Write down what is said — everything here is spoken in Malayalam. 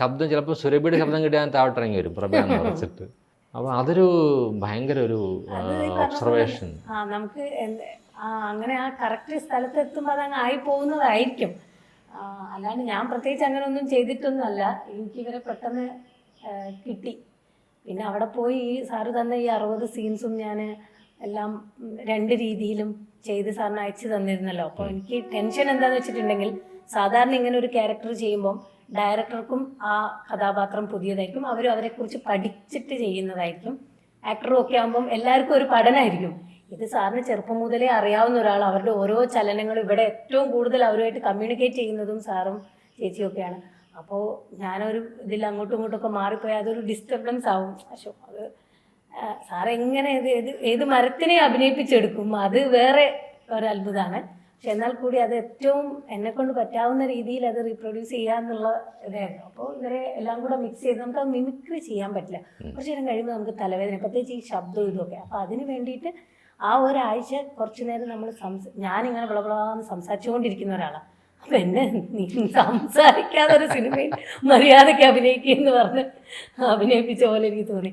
ശബ്ദം ചിലപ്പോൾ സുരഭിയുടെ ശബ്ദം കിട്ടിയാൽ താഴ്ത്തിറങ്ങി വരും പ്രഭയാന്ന് കുറച്ചിട്ട് അപ്പോൾ അതൊരു ഭയങ്കര ഒരു ഒബ്സർവേഷൻ നമുക്ക് അങ്ങനെ ആ കറക്റ്റ് സ്ഥലത്ത് എത്തുമ്പോൾ അതങ്ങ് ആയി പോകുന്നതായിരിക്കും അല്ലാണ്ട് ഞാൻ പ്രത്യേകിച്ച് അങ്ങനെ ഒന്നും ചെയ്തിട്ടൊന്നുമല്ല. എനിക്ക് ഇവരെ പെട്ടെന്ന് കിട്ടി. പിന്നെ അവിടെ പോയി ഈ സാറ് തന്ന ഈ അറുപത് സീൻസും ഞാൻ എല്ലാം രണ്ട് രീതിയിലും ചെയ്ത് സാറിന് അയച്ചു തന്നിരുന്നല്ലോ. അപ്പോൾ എനിക്ക് ടെൻഷൻ എന്താണെന്ന് വെച്ചിട്ടുണ്ടെങ്കിൽ സാധാരണ ഇങ്ങനെ ഒരു ക്യാരക്ടർ ചെയ്യുമ്പം ഡയറക്ടർക്കും ആ കഥാപാത്രം പുതിയതായിരിക്കും. അവരും അവരെക്കുറിച്ച് പഠിച്ചിട്ട് ചെയ്യുന്നതായിരിക്കും. ആക്ടറും ഒക്കെ ആകുമ്പം എല്ലാവർക്കും ഒരു പഠനമായിരിക്കും ഇത് സാറിന് ചെറുപ്പം മുതലേ അറിയാവുന്ന ഒരാൾ അവരുടെ ഓരോ ചലനങ്ങളും ഇവിടെ ഏറ്റവും കൂടുതൽ അവരുമായിട്ട് കമ്മ്യൂണിക്കേറ്റ് ചെയ്യുന്നതും സാറും ചേച്ചിയും ഒക്കെയാണ്. അപ്പോൾ ഞാനൊരു ഇതിൽ അങ്ങോട്ടും ഇങ്ങോട്ടൊക്കെ മാറിപ്പോയാൽ അതൊരു ഡിസ്റ്റർബൻസ് ആവും. അശോ അത് സാർ എങ്ങനെ ഇത് ഏത് ഏത് മരത്തിനെ അഭിനയിപ്പിച്ചെടുക്കും? അത് വേറെ ഒരു അത്ഭുതമാണ്. പക്ഷെ എന്നാൽ കൂടി അത് ഏറ്റവും എന്നെ കൊണ്ട് പറ്റാവുന്ന രീതിയിൽ അത് റീപ്രൊഡ്യൂസ് ചെയ്യാന്നുള്ള ഇതായിരുന്നു അപ്പോൾ ഇവരെ എല്ലാം കൂടെ മിക്സ് ചെയ്ത് നമുക്ക് അത് മിമിക്രി ചെയ്യാൻ പറ്റില്ല. കുറച്ച് നേരം കഴിയുമ്പോൾ നമുക്ക് തലവേദന പ്രത്യേകിച്ച് ഈ ശബ്ദം ഇതൊക്കെ അപ്പോൾ അതിന് വേണ്ടിയിട്ട് ആ ഒരാഴ്ച കുറച്ചു നേരം നമ്മൾ സംസ ഞാനിങ്ങനെ വിളവിളാന്ന് സംസാരിച്ചുകൊണ്ടിരിക്കുന്ന ഒരാളാണ്. അപ്പം എന്നെ നീ സംസാരിക്കാതെ ഒരു സിനിമയിൽ മര്യാദയ്ക്ക് അഭിനയിക്കുക എന്ന് പറഞ്ഞ് അഭിനയിപ്പിച്ച പോലെ എനിക്ക് തോന്നി.